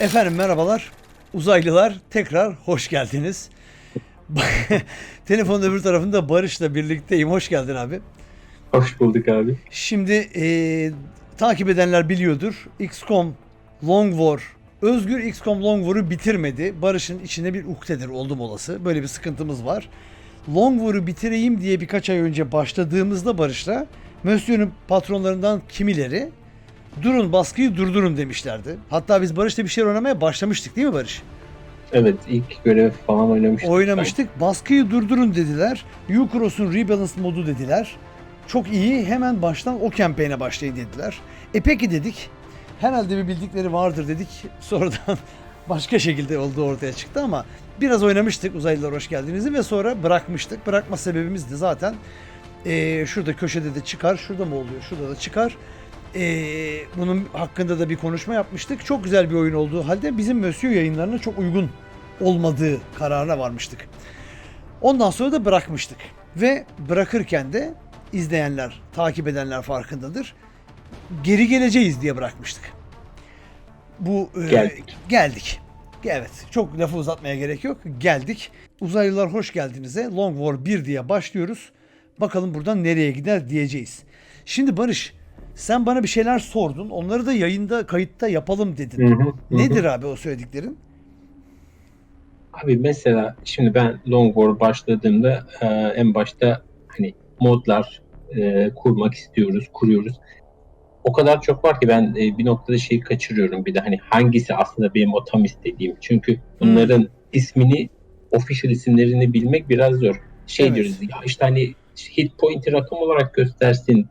Efendim merhabalar. Uzaylılar tekrar hoş geldiniz. Telefonun öbür tarafında Barış'la birlikteyim. Hoş geldin abi. Hoş bulduk abi. Şimdi eee, takip edenler biliyordur. XCOM Long War Özgür XCOM Long War'u bitirmedi. Barış'ın içinde bir uktedir oldum olası. Böyle bir sıkıntımız var. Long War'u bitireyim diye birkaç ay önce başladığımızda Barış'la Monsieur'ün patronlarından kimileri durun baskıyı durdurun demişlerdi. Hatta biz Barış'la bir şeyler oynamaya başlamıştık değil mi Barış? Evet ilk görev falan oynamıştık. Oynamıştık. Baskıyı durdurun dediler. Ucross'un Rebalance modu dediler. Çok iyi. Hemen baştan o kampanyene başlayın dediler. E peki dedik. Herhalde bir bildikleri vardır dedik. Sonradan başka şekilde olduğu ortaya çıktı ama biraz oynamıştık uzaylılar hoş geldinizi ve sonra bırakmıştık. Bırakma sebebimiz de zaten eee, şurada köşede de çıkar. Şurada mı oluyor? Şurada da çıkar. Eee, bunun hakkında da bir konuşma yapmıştık. Çok güzel bir oyun olduğu halde bizim Mösyö yayınlarına çok uygun olmadığı kararına varmıştık. Ondan sonra da bırakmıştık. Ve bırakırken de izleyenler, takip edenler farkındadır. Geri geleceğiz diye bırakmıştık. Bu e, Geldik. geldik. Evet, çok lafı uzatmaya gerek yok. Geldik. Uzaylılar hoş geldinize. Long War 1 diye başlıyoruz. Bakalım buradan nereye gider diyeceğiz. Şimdi Barış, sen bana bir şeyler sordun. Onları da yayında, kayıtta yapalım dedin. Hı hı, hı hı. Nedir abi o söylediklerin? Abi mesela şimdi ben Long War başladığımda e, en başta hani modlar e, kurmak istiyoruz, kuruyoruz. O kadar çok var ki ben e, bir noktada şeyi kaçırıyorum bir de hani hangisi aslında benim o tam istediğim. Çünkü bunların ismini, official isimlerini bilmek biraz zor. Şey Evet. diyoruz ya işte hani hit point'i rakam olarak göstersin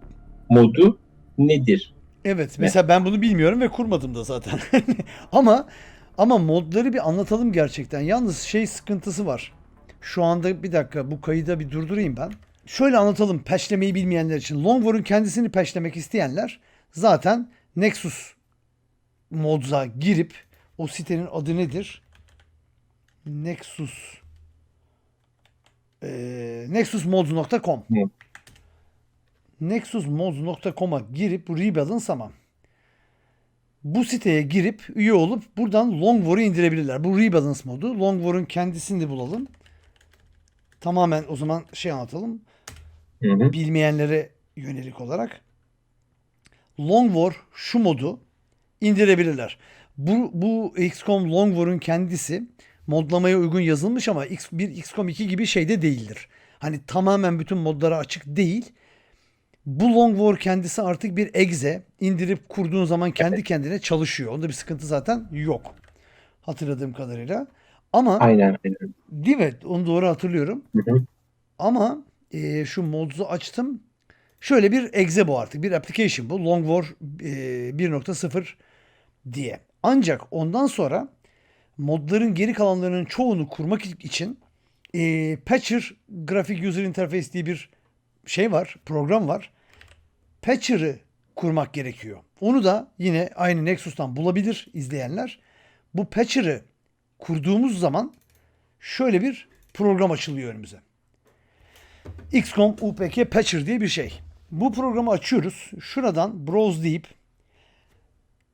modu nedir? Evet mesela ben bunu bilmiyorum ve kurmadım da zaten. ama ama modları bir anlatalım gerçekten. Yalnız şey sıkıntısı var. Şu anda bir dakika bu kayıda bir durdurayım ben. Şöyle anlatalım patchlemeyi bilmeyenler için. Longwar'un kendisini patchlemek isteyenler zaten Nexus Mods'a girip o sitenin adı nedir? Nexus eee nexusmods.com Hı. nexusmods.com'a girip bu rebalance ama bu siteye girip üye olup buradan Longwar'u indirebilirler. Bu rebalance modu. Longwar'un kendisini bulalım. Tamamen o zaman şey anlatalım. Hı hı. Bilmeyenlere yönelik olarak. Longwar şu modu indirebilirler. Bu, bu XCOM Longwar'un kendisi modlamaya uygun yazılmış ama X, bir XCOM 2 gibi şeyde değildir. Hani tamamen bütün modlara açık değil. Bu Long War kendisi artık bir exe. indirip kurduğun zaman kendi kendine çalışıyor. Onda bir sıkıntı zaten yok. Hatırladığım kadarıyla. Ama Aynen aynen. değil mi? Onu doğru hatırlıyorum. Hı hı. Ama e, şu mods'u açtım. Şöyle bir exe bu artık. Bir application bu. Long War e, 1.0 diye. Ancak ondan sonra modların geri kalanlarının çoğunu kurmak için e, Patcher Graphic User Interface diye bir şey var, program var. Patcher'ı kurmak gerekiyor. Onu da yine aynı Nexus'tan bulabilir izleyenler. Bu Patcher'ı kurduğumuz zaman şöyle bir program açılıyor önümüze. XCOM UPK Patcher diye bir şey. Bu programı açıyoruz. Şuradan browse deyip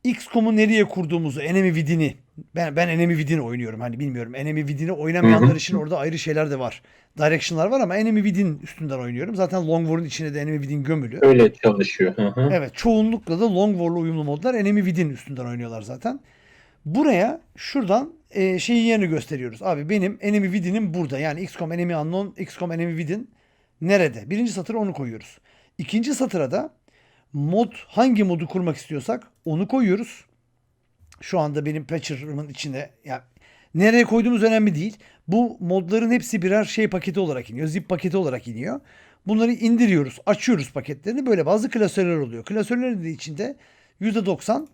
XCOM'u nereye kurduğumuzu, enemy within'i ben ben enemy within oynuyorum. Hani bilmiyorum. Enemy within'i oynamayanlar için orada ayrı şeyler de var. Direction'lar var ama enemy within üstünden oynuyorum. Zaten Long War'un içine de enemy within gömülü. Öyle çalışıyor. Evet çoğunlukla da Long War'la uyumlu modlar Enemy Within üstünden oynuyorlar zaten. Buraya şuradan e, şeyin yerini gösteriyoruz. Abi benim Enemy Within'im burada. Yani XCOM Enemy Unknown, XCOM Enemy Within nerede? Birinci satıra onu koyuyoruz. İkinci satıra da mod hangi modu kurmak istiyorsak onu koyuyoruz. Şu anda benim patcher'ımın içine yani nereye koyduğumuz önemli değil. Bu modların hepsi birer şey paketi olarak iniyor. Zip paketi olarak iniyor. Bunları indiriyoruz. Açıyoruz paketlerini. Böyle bazı klasörler oluyor. Klasörlerin de içinde %90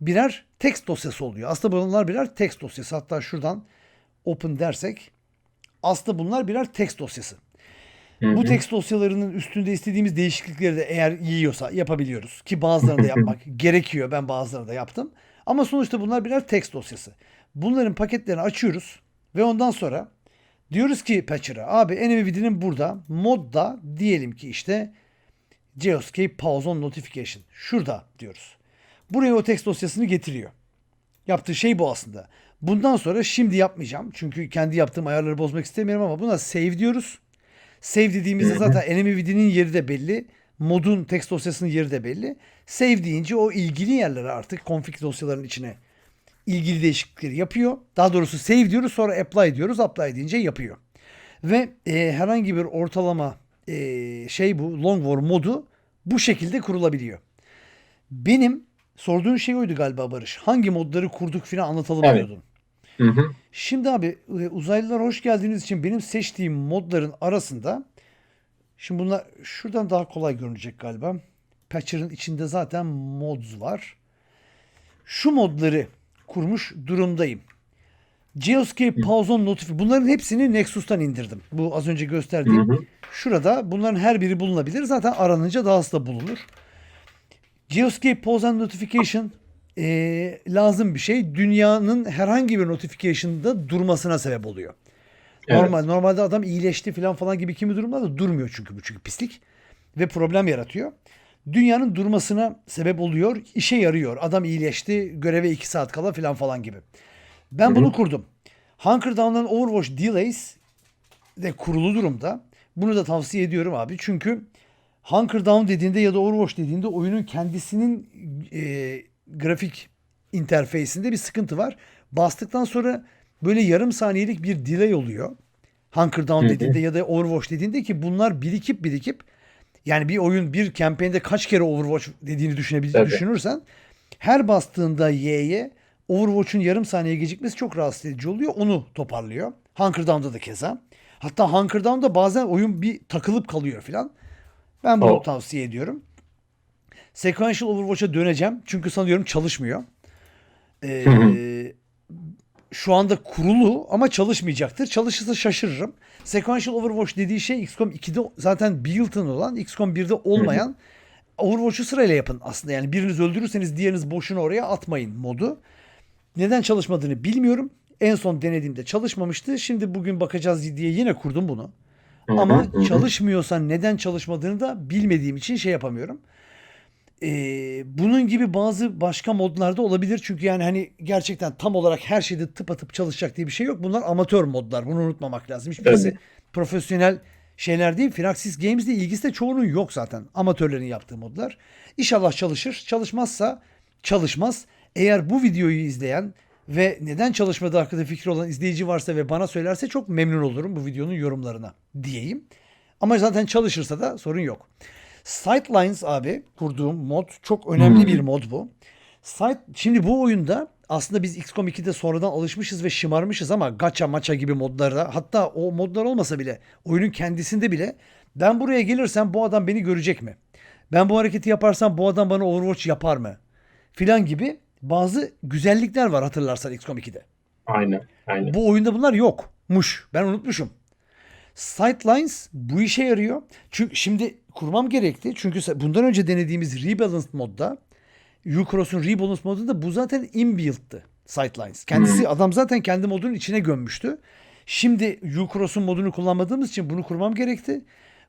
birer text dosyası oluyor. Aslında bunlar birer text dosyası. Hatta şuradan open dersek aslında bunlar birer text dosyası. Bu text dosyalarının üstünde istediğimiz değişiklikleri de eğer yiyorsa yapabiliyoruz. Ki bazılarını da yapmak gerekiyor. Ben bazılarını da yaptım. Ama sonuçta bunlar birer text dosyası. Bunların paketlerini açıyoruz ve ondan sonra diyoruz ki Patcher'a abi enemy within'in burada modda diyelim ki işte Geoscape Pause on Notification. Şurada diyoruz. Buraya o text dosyasını getiriyor. Yaptığı şey bu aslında. Bundan sonra şimdi yapmayacağım. Çünkü kendi yaptığım ayarları bozmak istemiyorum ama buna save diyoruz. Save dediğimizde zaten NMVD'nin yeri de belli. Modun text dosyasının yeri de belli. Save deyince o ilgili yerlere artık config dosyaların içine ilgili değişiklikleri yapıyor. Daha doğrusu save diyoruz sonra apply diyoruz. Apply deyince yapıyor. Ve e, herhangi bir ortalama e, şey bu long war modu bu şekilde kurulabiliyor. Benim sorduğun şey oydu galiba Barış. Hangi modları kurduk filan anlatalım Evet. diyordun. Hı hı. Şimdi abi e, uzaylılar hoş geldiniz için benim seçtiğim modların arasında şimdi bunlar şuradan daha kolay görünecek galiba. Patcher'ın içinde zaten mods var. Şu modları kurmuş durumdayım. Geoscape, Pause on Notify bunların hepsini Nexus'tan indirdim. Bu az önce gösterdiğim. Hı hı. Şurada bunların her biri bulunabilir. Zaten aranınca daha hızlı bulunur. Geoscape Pause and Notification eee, lazım bir şey. Dünyanın herhangi bir notification'da durmasına sebep oluyor. Evet. Normal normalde adam iyileşti falan falan gibi kimi durumlarda durmuyor çünkü bu çünkü pislik ve problem yaratıyor. Dünyanın durmasına sebep oluyor, işe yarıyor. Adam iyileşti, göreve 2 saat kala falan falan gibi. Ben bunu kurdum. Hunker Down'dan Overwatch Delays de kurulu durumda. Bunu da tavsiye ediyorum abi. Çünkü Hunker Down dediğinde ya da Overwatch dediğinde oyunun kendisinin e, grafik interfeysinde bir sıkıntı var. Bastıktan sonra böyle yarım saniyelik bir delay oluyor. Hunker Down dediğinde ya da Overwatch dediğinde ki bunlar birikip birikip yani bir oyun bir campaign'de kaç kere Overwatch dediğini düşünebilir, Tabii. düşünürsen her bastığında Y'ye Overwatch'un yarım saniye gecikmesi çok rahatsız edici oluyor. Onu toparlıyor. Hunker Down'da da keza. Hatta Hunker Down'da bazen oyun bir takılıp kalıyor filan. Ben bunu Oh. tavsiye ediyorum. Sequential Overwatch'a döneceğim. Çünkü sanıyorum çalışmıyor. Ee, şu anda kurulu ama çalışmayacaktır. Çalışırsa şaşırırım. Sequential Overwatch dediği şey XCOM 2'de zaten built-in olan, XCOM 1'de olmayan Overwatch'u sırayla yapın aslında. Yani biriniz öldürürseniz diğeriniz boşuna oraya atmayın modu. Neden çalışmadığını bilmiyorum. En son denediğimde çalışmamıştı. Şimdi bugün bakacağız diye yine kurdum bunu. Ama hı hı. çalışmıyorsa neden çalışmadığını da bilmediğim için şey yapamıyorum. Ee, bunun gibi bazı başka modlarda olabilir. Çünkü yani hani gerçekten tam olarak her şeyde tıpatıp çalışacak diye bir şey yok. Bunlar amatör modlar. Bunu unutmamak lazım. Hiçbirisi profesyonel şeyler değil. Firaxis Games'le ilgisi de çoğunun yok zaten. Amatörlerin yaptığı modlar. İnşallah çalışır. Çalışmazsa çalışmaz. Eğer bu videoyu izleyen ve neden çalışmadığı hakkında fikri olan izleyici varsa ve bana söylerse çok memnun olurum bu videonun yorumlarına diyeyim. Ama zaten çalışırsa da sorun yok. Sightlines abi kurduğum mod çok önemli bir mod bu. Sight, şimdi bu oyunda aslında biz XCOM 2'de sonradan alışmışız ve şımarmışız ama gacha maça gibi modlarda hatta o modlar olmasa bile oyunun kendisinde bile ben buraya gelirsem bu adam beni görecek mi? Ben bu hareketi yaparsam bu adam bana Overwatch yapar mı? Filan gibi bazı güzellikler var hatırlarsan XCOM 2'de. Aynen. Aynen. Bu oyunda bunlar yokmuş. Ben unutmuşum. Sightlines bu işe yarıyor. Çünkü şimdi kurmam gerekti. Çünkü bundan önce denediğimiz Rebalanced modda Ucross'un Rebalanced modunda bu zaten inbuilt'tı. Sightlines. Kendisi adam zaten kendi modunun içine gömmüştü. Şimdi Ucross'un modunu kullanmadığımız için bunu kurmam gerekti.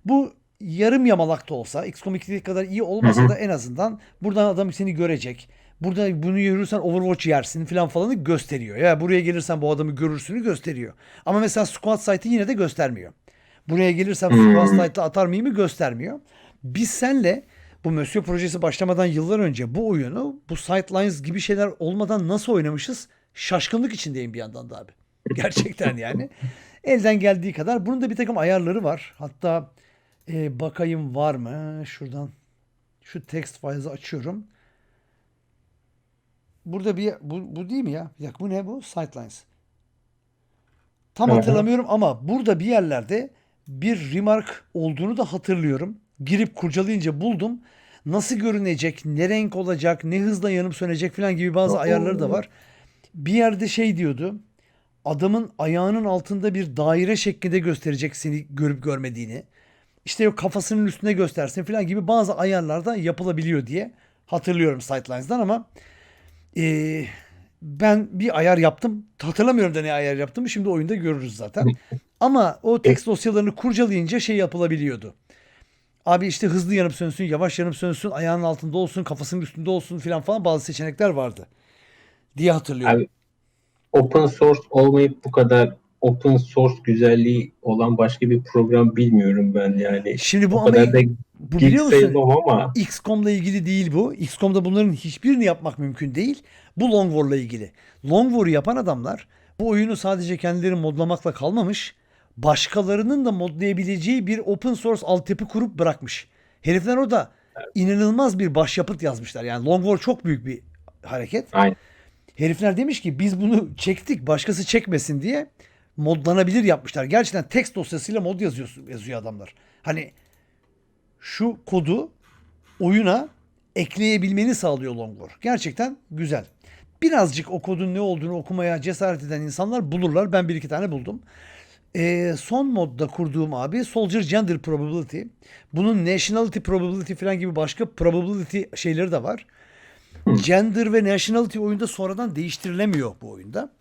Bu yarım yamalak da olsa XCOM 2'deki kadar iyi olmasa da en azından buradan adam seni görecek. Burada bunu yürürsen Overwatch yersin falan falanı gösteriyor. Ya buraya gelirsen bu adamı görürsünü gösteriyor. Ama mesela Squad Sight'ı yine de göstermiyor. Buraya gelirsem Squad Sight'ı atar mıyım göstermiyor. Biz senle bu Monsieur projesi başlamadan yıllar önce bu oyunu bu Sightlines gibi şeyler olmadan nasıl oynamışız? Şaşkınlık içindeyim bir yandan da abi. Gerçekten yani. Elden geldiği kadar. Bunun da bir takım ayarları var. Hatta e, bakayım var mı? Şuradan şu text files'ı açıyorum. Burada bir bu, bu değil mi ya? Ya bu ne bu? Sightlines. Tam hatırlamıyorum ama burada bir yerlerde bir remark olduğunu da hatırlıyorum. Girip kurcalayınca buldum. Nasıl görünecek, ne renk olacak, ne hızla yanıp sönecek falan gibi bazı ayarları da var. Bir yerde şey diyordu. Adamın ayağının altında bir daire şeklinde gösterecek seni görüp görmediğini. İşte yok kafasının üstünde göstersin falan gibi bazı ayarlarda yapılabiliyor diye hatırlıyorum Sightlines'dan ama ee, ben bir ayar yaptım. Hatırlamıyorum da ne ayar yaptım. Şimdi oyunda görürüz zaten. Ama o text dosyalarını kurcalayınca şey yapılabiliyordu. Abi işte hızlı yanıp sönsün, yavaş yanıp sönsün, ayağının altında olsun, kafasının üstünde olsun filan falan bazı seçenekler vardı. diye hatırlıyorum. Abi, open source olmayıp bu kadar open source güzelliği olan başka bir program bilmiyorum ben yani. Şimdi bu O ama kadar da bu biliyor musun? ama XCOM'la ilgili değil bu. XCOM'da bunların hiçbirini yapmak mümkün değil. Bu Long War'la ilgili. Long War'u yapan adamlar bu oyunu sadece kendileri modlamakla kalmamış. Başkalarının da modlayabileceği bir open source altyapı kurup bırakmış. Herifler orada inanılmaz bir başyapıt yazmışlar. Yani Long War çok büyük bir hareket. aynen. Herifler demiş ki biz bunu çektik başkası çekmesin diye modlanabilir yapmışlar. Gerçekten text dosyasıyla mod yazıyor, yazıyor adamlar. Hani şu kodu oyuna ekleyebilmeni sağlıyor Longwar. Gerçekten güzel. Birazcık o kodun ne olduğunu okumaya cesaret eden insanlar bulurlar. Ben bir iki tane buldum. Ee, son modda kurduğum abi Soldier Gender Probability. Bunun Nationality Probability falan gibi başka probability şeyleri de var. Gender ve nationality oyunda sonradan değiştirilemiyor bu oyunda.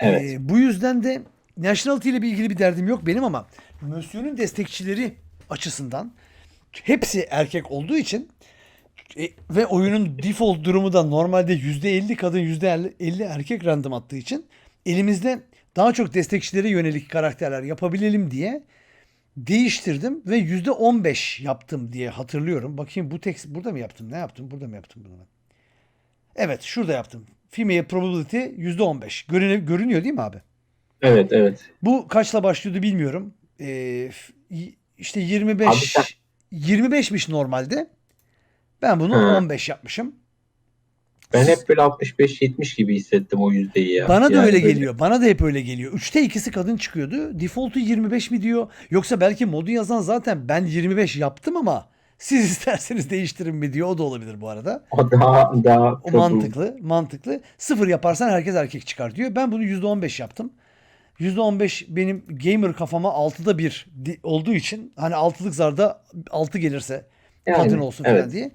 Evet. Ee, bu yüzden de nationality ile ilgili bir derdim yok benim ama Monsieur'ün destekçileri açısından hepsi erkek olduğu için e, ve oyunun default durumu da normalde %50 kadın %50 erkek random attığı için elimizde daha çok destekçilere yönelik karakterler yapabilelim diye değiştirdim ve %15 yaptım diye hatırlıyorum. Bakayım bu tekst burada mı yaptım? Ne yaptım? Burada mı yaptım bunu? Evet, şurada yaptım. Female probability %15. Görüne, görünüyor değil mi abi? Evet evet. Bu kaçla başlıyordu bilmiyorum. Ee, işte 25 Abi sen- 25'miş normalde. Ben bunu Hı. 15 yapmışım. Ben hep böyle 65-70 gibi hissettim o yüzdeyi ya. Bana da Yani öyle böyle- geliyor. Bana da hep öyle geliyor. 3'te ikisi kadın çıkıyordu. Default'u 25 mi diyor? Yoksa belki modu yazan zaten ben 25 yaptım ama siz isterseniz değiştirin mi diyor. O da olabilir bu arada. O daha daha O mantıklı, mantıklı. Sıfır yaparsan herkes erkek çıkar diyor. Ben bunu %15 yaptım. %15 benim gamer kafama 6'da 1 di- olduğu için hani 6'lık zarda 6 gelirse Yani, kadın olsun falan evet. diye.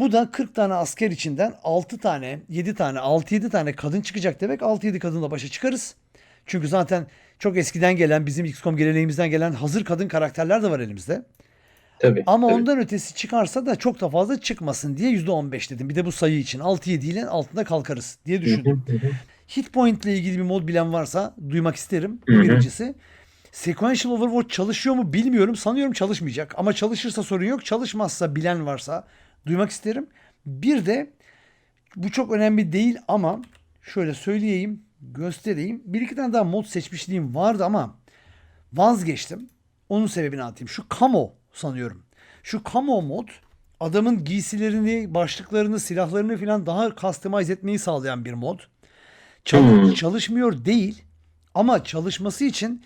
Bu da 40 tane asker içinden 6 tane, 7 tane, 6-7 tane kadın çıkacak demek. 6-7 kadınla başa çıkarız. Çünkü zaten çok eskiden gelen, bizim XCOM geleneğimizden gelen hazır kadın karakterler de var elimizde. Tabii. Ama tabii. ondan ötesi çıkarsa da çok da fazla çıkmasın diye %15 dedim. Bir de bu sayı için 6-7 ile altında kalkarız diye düşündüm. Hit point ile ilgili bir mod bilen varsa duymak isterim. Birincisi. Sequential Overwatch çalışıyor mu bilmiyorum. Sanıyorum çalışmayacak. Ama çalışırsa sorun yok. Çalışmazsa bilen varsa duymak isterim. Bir de bu çok önemli değil ama şöyle söyleyeyim, göstereyim. Bir iki tane daha mod seçmişliğim vardı ama vazgeçtim. Onun sebebini anlatayım. Şu Camo sanıyorum. Şu Camo mod adamın giysilerini, başlıklarını, silahlarını falan daha customize etmeyi sağlayan bir mod. Çal- Hmm. Çalışmıyor değil ama çalışması için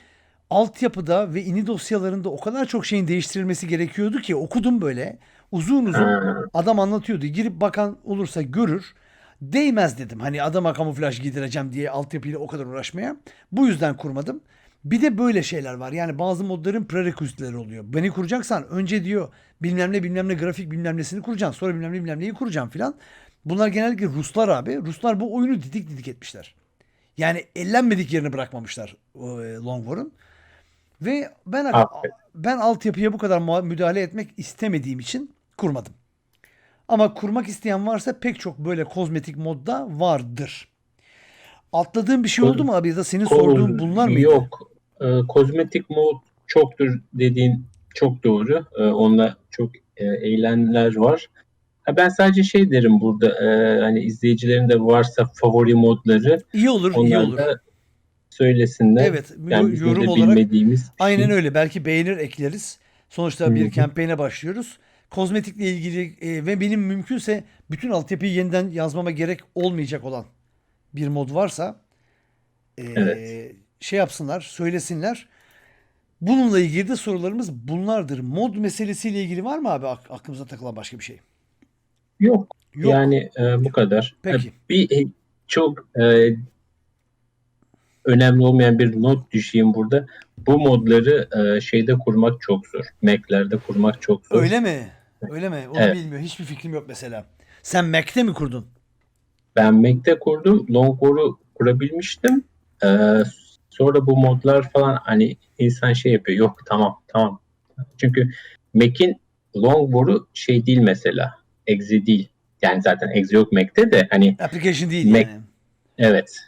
altyapıda ve ini dosyalarında o kadar çok şeyin değiştirilmesi gerekiyordu ki okudum böyle uzun uzun adam anlatıyordu. Girip bakan olursa görür. Değmez dedim. Hani adama kamuflaj giydireceğim diye altyapıyla o kadar uğraşmaya. Bu yüzden kurmadım. Bir de böyle şeyler var. Yani bazı modların prerequisite'leri oluyor. Beni kuracaksan önce diyor bilmem ne bilmem ne grafik bilmem nesini kuracaksın. Sonra bilmem ne bilmem neyi kuracaksın filan. Bunlar genellikle Ruslar abi. Ruslar bu oyunu didik didik etmişler. Yani ellenmedik yerini bırakmamışlar e, Long War'un. Ve ben Aferin. ben altyapıya bu kadar müdahale etmek istemediğim için kurmadım. Ama kurmak isteyen varsa pek çok böyle kozmetik modda vardır. Atladığın bir şey oldu mu abi ya da senin sorduğun bunlar mıydı? Yok. Ee, kozmetik mod çoktur dediğin çok doğru. Ee, onunla çok e, eğlenenler var. Ha, ben sadece şey derim burada e, hani izleyicilerin de varsa favori modları İyi olur, iyi olur. da söylesinler. Evet, yani yorum olarak bilmediğimiz aynen şey. öyle. Belki beğenir ekleriz. Sonuçta bir kampanya başlıyoruz. Kozmetikle ilgili e, ve benim mümkünse bütün altyapıyı yeniden yazmama gerek olmayacak olan bir mod varsa e, Evet. şey yapsınlar, söylesinler. Bununla ilgili de sorularımız bunlardır. Mod meselesiyle ilgili var mı abi ak- aklımıza takılan başka bir şey? Yok. Yok. Yani e, bu kadar. Peki. Ha, Bir e, çok e, önemli olmayan bir not düşeyim burada. Bu modları e, şeyde kurmak çok zor. Mac'lerde kurmak çok zor. Öyle mi? Öyle mi? Onu Evet. bilmiyor. Hiçbir fikrim yok mesela. Sen Mac'te mi kurdun? Ben Mac'te kurdum. Longboard'u kurabilmiştim. Ee, sonra bu modlar falan hani insan şey yapıyor. Yok tamam tamam. Çünkü Mac'in Longboard'u şey değil mesela. Exe değil. Yani zaten exe yok Mac'te de hani Application değil Mac- yani. evet.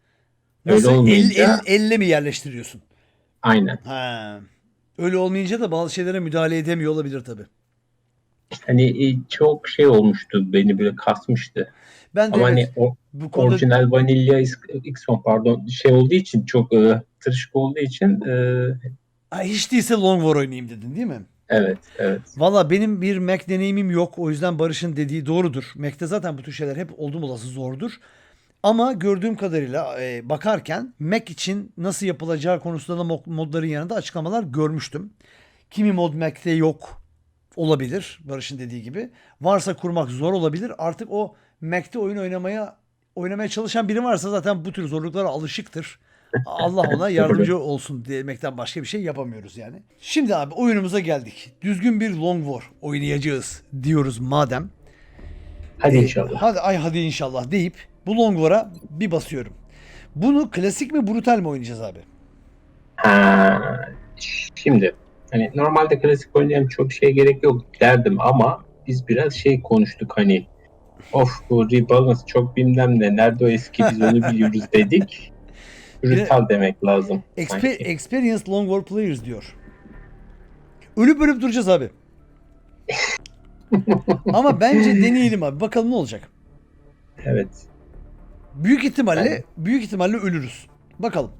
Öyle Nasıl el, olmayınca el, elle mi yerleştiriyorsun? aynen. Ha. Öyle olmayınca da bazı şeylere müdahale edemiyor olabilir tabii. Hani e, çok şey olmuştu beni böyle kasmıştı. Ben de Ama evet, hani o bu konuda orijinal vanilya X10 pardon şey olduğu için çok e, tırışık olduğu için e, Ha, hiç değilse Long War oynayayım dedin değil mi? evet evet. Valla benim bir Mac deneyimim yok. O yüzden Barış'ın dediği doğrudur. Mac'te zaten bu tür şeyler hep oldum olası zordur. Ama gördüğüm kadarıyla e, bakarken Mac için nasıl yapılacağı konusunda da mod- modların yanında açıklamalar görmüştüm. Kimi mod Mac'te yok olabilir Barış'ın dediği gibi. Varsa kurmak zor olabilir. Artık o Mac'te oyun oynamaya oynamaya çalışan biri varsa zaten bu tür zorluklara alışıktır. Allah ona yardımcı olsun demekten başka bir şey yapamıyoruz yani. Şimdi abi oyunumuza geldik. Düzgün bir Long War oynayacağız diyoruz madem. Hadi Ee, inşallah. Hadi ay hadi inşallah deyip bu Long War'a bir basıyorum. Bunu klasik mi brutal mi oynayacağız abi? Ha, şimdi hani normalde klasik oynayan çok şey gerek yok derdim ama biz biraz şey konuştuk hani of bu rebalance çok bilmem ne nerede o eski biz onu biliyoruz dedik. Brutal demek lazım. Exper- sanki. Experienced Long War Players diyor. Ölüp ölüp duracağız abi. Ama bence deneyelim abi. Bakalım ne olacak. Evet. Büyük ihtimalle Evet. büyük ihtimalle ölürüz. Bakalım.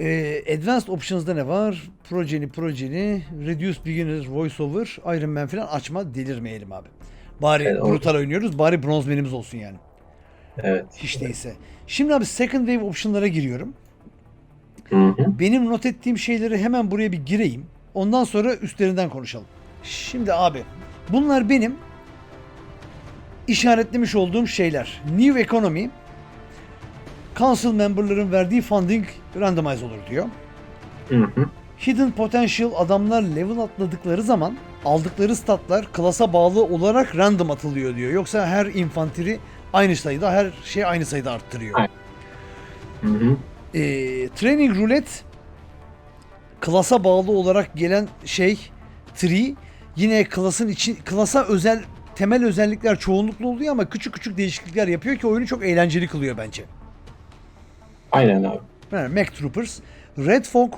Ee, Advanced Options'da ne var? Projeni, projeni, Reduce Beginner, Voiceover, Iron Man falan açma delirmeyelim abi. Bari Evet, o- brutal oynuyoruz. Bari bronzmenimiz olsun yani. Evet. Hiç değilse. Şimdi abi Second Wave option'lara giriyorum. Hı hı. Benim not ettiğim şeyleri hemen buraya bir gireyim. Ondan sonra üstlerinden konuşalım. Şimdi abi bunlar benim işaretlemiş olduğum şeyler. New Economy Council memberların verdiği funding randomize olur diyor. Hı hı. Hidden Potential adamlar level atladıkları zaman aldıkları statlar klasa bağlı olarak random atılıyor diyor. Yoksa her infantry aynı sayıda her şey aynı sayıda arttırıyor. Hı hı. Ee, training roulette klasa bağlı olarak gelen şey tree yine klasın için klasa özel temel özellikler çoğunluklu oluyor ama küçük küçük değişiklikler yapıyor ki oyunu çok eğlenceli kılıyor bence. Aynen abi. Yani Mac Troopers, Red Fog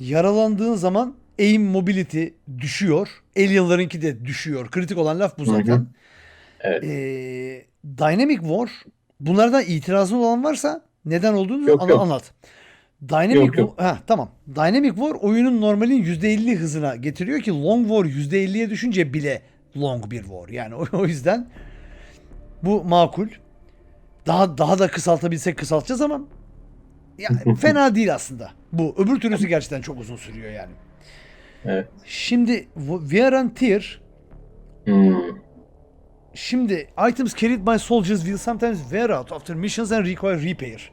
yaralandığın zaman aim mobility düşüyor. Alien'larınki de düşüyor. Kritik olan laf bu Hı hı. zaten. Evet. Ee, Dynamic War bunlardan itirazı olan varsa neden olduğunu Yok, an- yok. anlat. Dynamic Yok, yok. War, ha, tamam. Dynamic War oyunun normalin %50 hızına getiriyor ki Long War %50'ye düşünce bile long bir war. Yani o, o yüzden bu makul. Daha daha da kısaltabilsek kısaltacağız ama ya, fena değil aslında. Bu öbür türlüsü gerçekten çok uzun sürüyor yani. Evet. Şimdi Tear Hı. Şimdi items carried by soldiers will sometimes wear out after missions and require repair.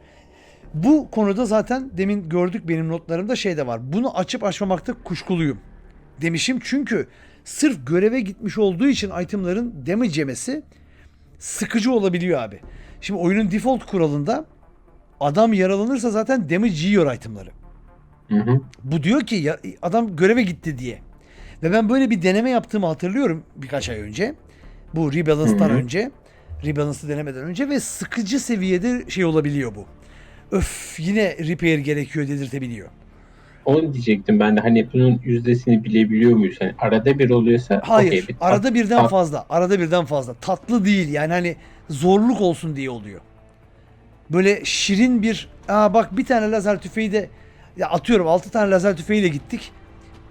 Bu konuda zaten demin gördük benim notlarımda şey de var. Bunu açıp açmamakta kuşkuluyum demişim. Çünkü sırf göreve gitmiş olduğu için itemların damage yemesi sıkıcı olabiliyor abi. Şimdi oyunun default kuralında adam yaralanırsa zaten damage yiyor itemları. Hı hı. Bu diyor ki ya, adam göreve gitti diye. Ve ben böyle bir deneme yaptığımı hatırlıyorum birkaç ay önce. Bu Rebalance'dan Hı hı. önce. Rebalance'ı denemeden önce ve sıkıcı seviyede şey olabiliyor bu. Öf yine repair gerekiyor dedirtebiliyor. Onu diyecektim ben de hani bunun yüzdesini bilebiliyor muyuz? Hani arada bir oluyorsa Hayır. okey, bir arada birden fazla. Arada birden fazla. Tatlı değil yani hani zorluk olsun diye oluyor. Böyle şirin bir aa bak bir tane lazer tüfeği de ya atıyorum 6 tane lazer tüfeğiyle gittik.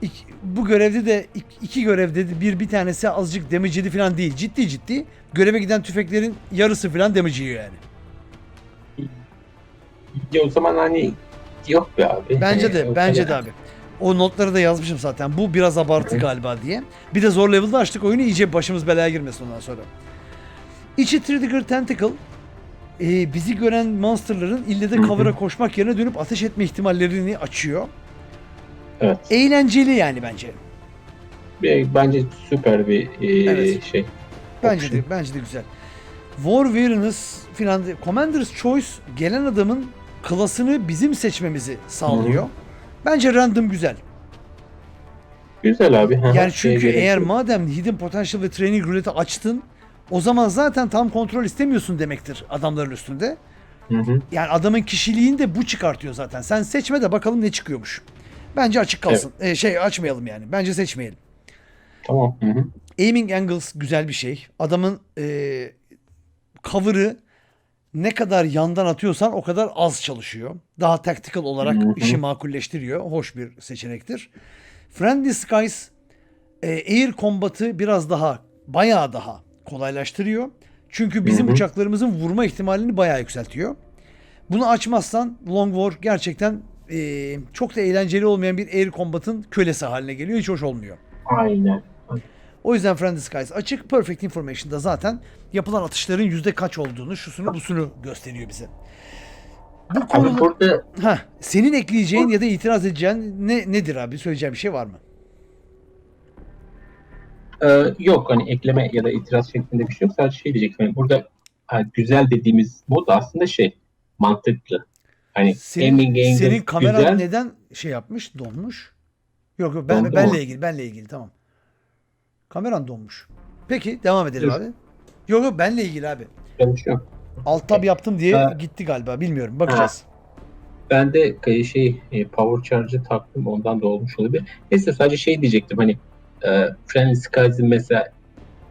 İk- bu görevde de ik- iki görevde de bir bir tanesi azıcık damage yedi falan değil. Ciddi ciddi göreve giden tüfeklerin yarısı falan damage yiyor yani. Ya o zaman hani yok be abi. Bence de bence de abi. O notları da yazmışım zaten. Bu biraz abartı galiba diye. Bir de zor level'da açtık oyunu iyice başımız belaya girmesin ondan sonra. İçi Trigger Tentacle e, bizi gören monsterların ille de cover'a koşmak yerine dönüp ateş etme ihtimallerini açıyor. Evet. Eğlenceli yani bence. Bir- Bence süper bir e, Evet. şey. Bence de bence de güzel. War Weariness filan de- Commander's Choice gelen adamın klasını bizim seçmemizi sağlıyor. Bence random güzel. Güzel abi. Yani Şeye çünkü gerek eğer yok. madem Hidden Potential ve Training Roulette'i açtın O zaman zaten tam kontrol istemiyorsun demektir adamların üstünde. Hı hı. Yani adamın kişiliğini de bu çıkartıyor zaten. Sen seçme de bakalım ne çıkıyormuş. Bence açık kalsın. Ee, şey açmayalım yani. Bence seçmeyelim. Tamam. Hı hı. Aiming angles güzel bir şey. Adamın e, cover'ı ne kadar yandan atıyorsan o kadar az çalışıyor. Daha tactical olarak Hı hı. işi makulleştiriyor. Hoş bir seçenektir. Friendly Skies e, air combat'ı biraz daha bayağı daha kolaylaştırıyor. Çünkü bizim Hı hı. uçaklarımızın vurma ihtimalini bayağı yükseltiyor. Bunu açmazsan Long War gerçekten e, çok da eğlenceli olmayan bir air combat'ın kölesi haline geliyor. Hiç hoş olmuyor. Aynen. O yüzden Friendly Skies açık. Perfect Information'da zaten yapılan atışların yüzde kaç olduğunu, şusunu busunu gösteriyor bize. Bu Abi konuda burada ha senin ekleyeceğin ya da itiraz edeceğin ne nedir abi? Söyleyeceğim bir şey var mı? E, yok hani ekleme ya da itiraz şeklinde bir şey yok. Sadece şey diyecektim. Yani burada ha, güzel dediğimiz mod aslında şey mantıklı. Hani Senin, senin kameran güzel. neden şey yapmış? Donmuş. Yok yok ben Dondu benle mu? ilgili, benle ilgili tamam. Kameran donmuş. Peki devam edelim Dur. abi. Yok yok benle ilgili abi. Yok. Alt tab yaptım diye Ha. gitti galiba. Bilmiyorum. Bakacağız. Ben de şey e, power charge'ı taktım ondan da olmuş olabilir. Neyse sadece şey diyecektim hani e, Friendly Skies'in mesela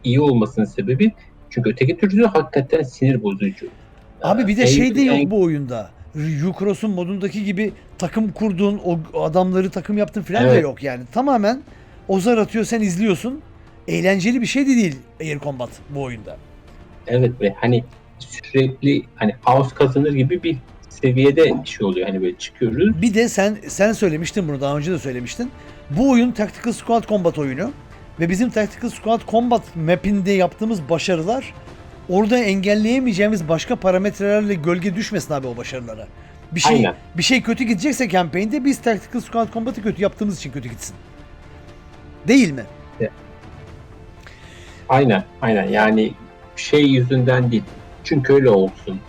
iyi olmasının sebebi çünkü öteki türlü hakikaten sinir bozucu. Abi bir de E, şey de yok bu oyunda. Ucross'un modundaki gibi takım kurdun, o adamları takım yaptın falan da Evet. yok yani. Tamamen Ozar atıyor sen izliyorsun. Eğlenceli bir şey de değil Air Combat bu oyunda. Evet be hani sürekli hani house kazanır gibi bir seviyede şey oluyor hani böyle çıkıyoruz. Bir de sen sen söylemiştin bunu daha önce de söylemiştin. Bu oyun Tactical Squad Combat oyunu ve bizim Tactical Squad Combat map'inde yaptığımız başarılar orada engelleyemeyeceğimiz başka parametrelerle gölge düşmesin abi o başarılara. Bir şey Aynen. bir şey kötü gidecekse campaign'de biz Tactical Squad Combat'ı kötü yaptığımız için kötü gitsin. Değil mi? Aynen aynen yani şey yüzünden değil. Çünkü öyle olsun.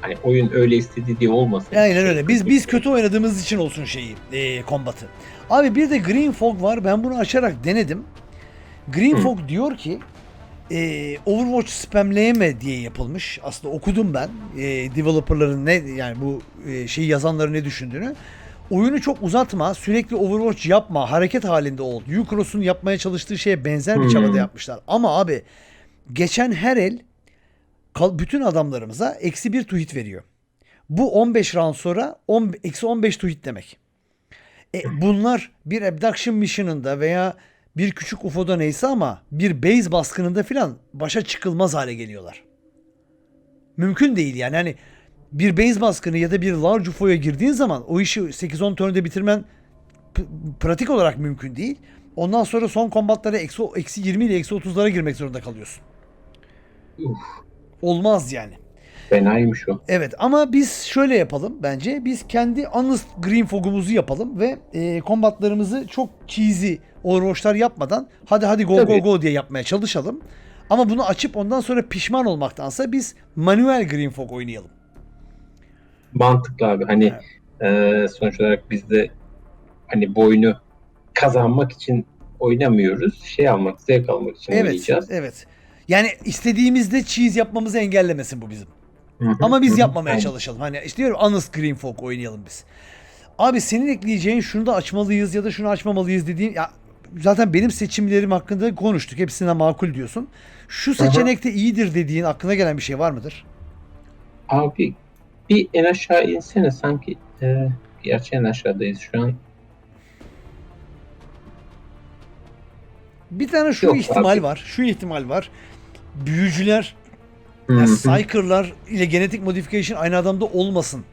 Hani oyun öyle istediği diye olmasın. Aynen öyle. Biz biz kötü oynadığımız için olsun şeyi, e, kombatı. Abi bir de Green Fog var. Ben bunu açarak denedim. Green Hı. Fog diyor ki e, Overwatch spamleyeme diye yapılmış. Aslında okudum ben e, developerların ne yani bu e, şeyi yazanların ne düşündüğünü. Oyunu çok uzatma, sürekli Overwatch yapma, hareket halinde ol. Ucross'un yapmaya çalıştığı şeye benzer bir çabada yapmışlar. Ama abi geçen her el bütün adamlarımıza eksi bir tuhit veriyor. Bu 15 round sonra 10, eksi 15 tuhit demek. E, bunlar bir abduction mission'ında veya bir küçük UFO'da neyse ama bir base baskınında filan başa çıkılmaz hale geliyorlar. Mümkün değil yani. Hani bir base baskını ya da bir large UFO'ya girdiğin zaman o işi 8-10 turnede bitirmen pratik olarak mümkün değil. Ondan sonra son kombatlara eksi, eksi 20 ile eksi 30'lara girmek zorunda kalıyorsun. Uf, Olmaz yani. fenaymış o. Evet ama biz şöyle yapalım bence. Biz kendi honest green fog'umuzu yapalım ve e, kombatlarımızı çok cheesy overwatchlar yapmadan hadi hadi go Tabii. go go diye yapmaya çalışalım. Ama bunu açıp ondan sonra pişman olmaktansa biz manuel green fog oynayalım. Mantıklı abi hani e, sonuç olarak biz de hani bu oyunu kazanmak için oynamıyoruz. Şey almak, zevk almak için Evet, oynayacağız. evet. Yani istediğimizde cheese yapmamızı engellemesin bu bizim. Ama biz yapmamaya çalışalım. Hani işte diyorum honest green fog oynayalım biz. Abi senin ekleyeceğin şunu da açmalıyız ya da şunu açmamalıyız dediğin ya zaten benim seçimlerim hakkında konuştuk. Hepsine makul diyorsun. Şu seçenekte iyidir dediğin aklına gelen bir şey var mıdır? Abi bir en aşağı insene sanki e, gerçi en aşağıdayız şu an. Bir tane şu Yok ihtimal abi. var. Şu ihtimal var. Büyücüler Hı Ya hı. Psyker'lar ile genetik modification aynı adamda olmasın.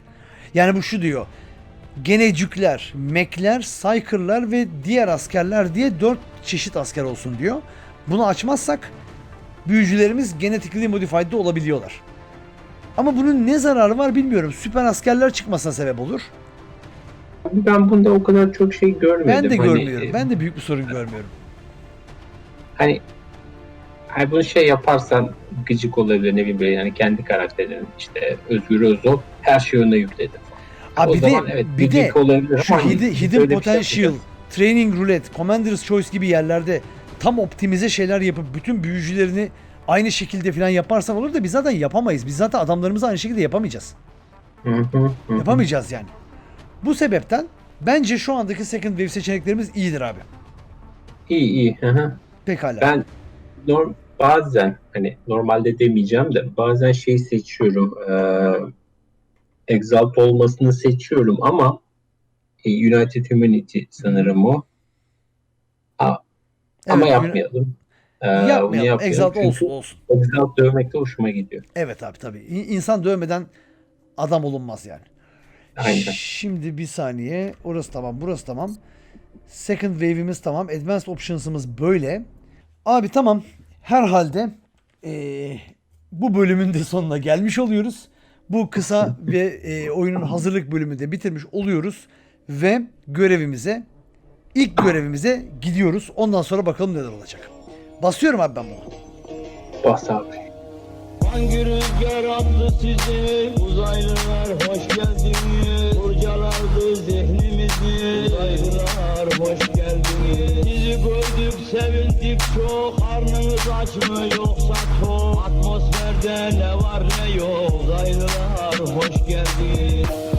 Yani bu şu diyor. Genecükler, Mekler, Psyker'lar ve diğer askerler diye dört çeşit asker olsun diyor. Bunu açmazsak büyücülerimiz genetically modified'de olabiliyorlar. Ama bunun ne zararı var bilmiyorum. Süper askerler çıkmasına sebep olur. Ben bunda o kadar çok şey görmedim. Ben de Hani, görmüyorum. e, Ben de büyük bir sorun görmüyorum. hani hani bunu şey yaparsan gıcık olabilir ne bileyim böyle yani kendi karakterinin işte Özgür Özol her şeyi önüne yükledi. Abi o bir de- zaman evet bir de Şu hidden, hidden şey Potential, yapmayacağız. Training Roulette, Commander's Choice gibi yerlerde tam optimize şeyler yapıp bütün büyücülerini aynı şekilde falan yaparsan olur da biz zaten yapamayız. Biz zaten adamlarımızı aynı şekilde yapamayacağız. Yapamayacağız yani. Bu sebepten bence şu andaki second wave seçeneklerimiz iyidir abi. İyi iyi. Hı hı. Pekala. Ben norm, bazen hani normalde demeyeceğim de bazen şey seçiyorum. E, Exalt olmasını seçiyorum ama e, United Humanity sanırım o. Ama Evet, yapmayalım. E, bunu Yapmayalım. yapmayalım. Exalt olsun olsun. Exalt dövmek de hoşuma gidiyor. Evet abi tabii. İnsan dövmeden adam olunmaz yani. Aynen. Şimdi bir saniye. Orası tamam, burası tamam. Second wave'imiz tamam. Advanced options'ımız böyle. Abi tamam. Herhalde eee, bu bölümün de sonuna gelmiş oluyoruz. Bu kısa ve eee, oyunun hazırlık bölümünü de bitirmiş oluyoruz. Ve görevimize, ilk görevimize gidiyoruz. Ondan sonra bakalım neler olacak. Basıyorum abi ben bunu. Bas abi. Hangi rüzgar attı sizi Uzaylılar hoş geldiniz Kurcalardı zihnimizi Uzaylılar hoş geldiniz Sizi gördük sevindik çok Karnınız aç mı yoksa tok? Atmosferde ne var ne yok? Uzaylılar hoş geldiniz